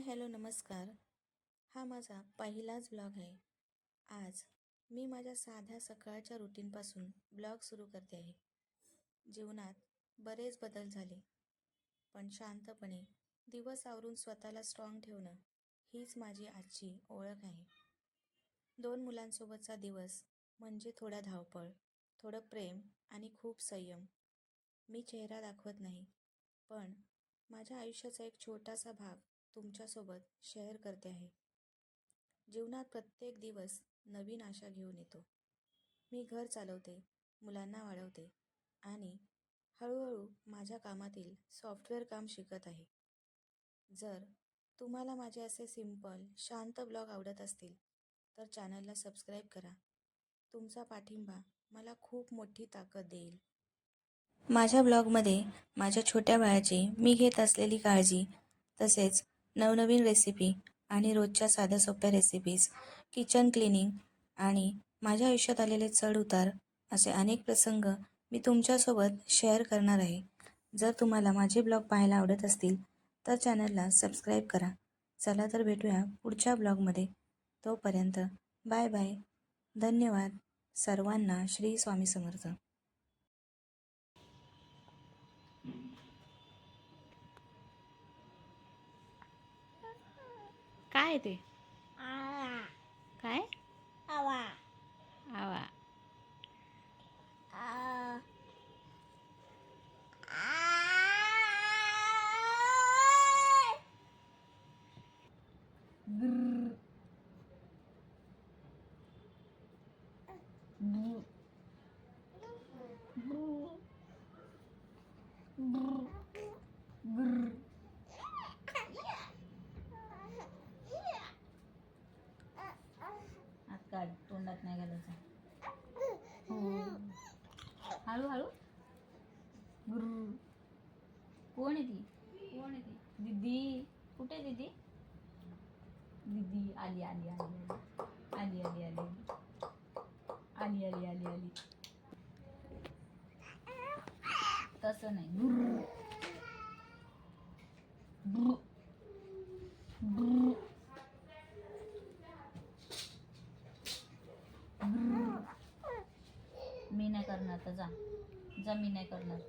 Hi hello नमस्कार. हा माझा पहिलाच ब्लॉग आहे. आज मी माझ्या साध्या सकाळच्या रुटीनपासून ब्लॉग सुरू करते आहे. जीवनात बरेच बदल झाले पण शांतपणे दिवस आवरून स्वतःला स्ट्रॉंग ठेवणं हीच माझी आजची ओळख आहे. दोन मुलांसोबतचा दिवस म्हणजे थोडा धावपळ थोडं प्रेम आणि खूप संयम. मी चेहरा दाखवत नाही पण माझ्या आयुष्याचा एक छोटासा भाग तुमच्यासोबत शेअर करते आहे. जीवनात प्रत्येक दिवस नवीन आशा घेऊन येतो. मी घर चालवते मुलांना वाढवते आणि हळूहळू माझ्या कामातील सॉफ्टवेअर काम शिकत आहे. जर तुम्हाला माझे असे सिंपल शांत ब्लॉग आवडत असतील तर चॅनलला सबस्क्राईब करा. तुमचा पाठिंबा मला खूप मोठी ताकद देईल. माझ्या ब्लॉगमध्ये माझ्या छोट्या बाळाची मी घेत असलेली काळजी तसेच नवनवीन रेसिपी आणि रोजच्या साध्या सोप्या रेसिपीज किचन क्लिनिंग आणि माझ्या आयुष्यात आलेले चढउतार असे अनेक प्रसंग मी तुमच्यासोबत शेअर करणार आहे. जर तुम्हाला माझे ब्लॉग पाहायला आवडत असतील तर चॅनलला सबस्क्राईब करा. चला तर भेटूया पुढच्या ब्लॉगमध्ये तोपर्यंत बाय बाय धन्यवाद. सर्वांना श्री स्वामी समर्थ. काय ते? काय? आवा. आवा. काढ नाही घालायचं. हो. हळू हळू. गुरु. कोण आहे ती? कोण आहे ती? दिदी. कुठे दिदी? दिदी आली आली आली आली. आली आली आली. आली आली आली आली. तसं नाही. आता जा. जमीन नाही करणार.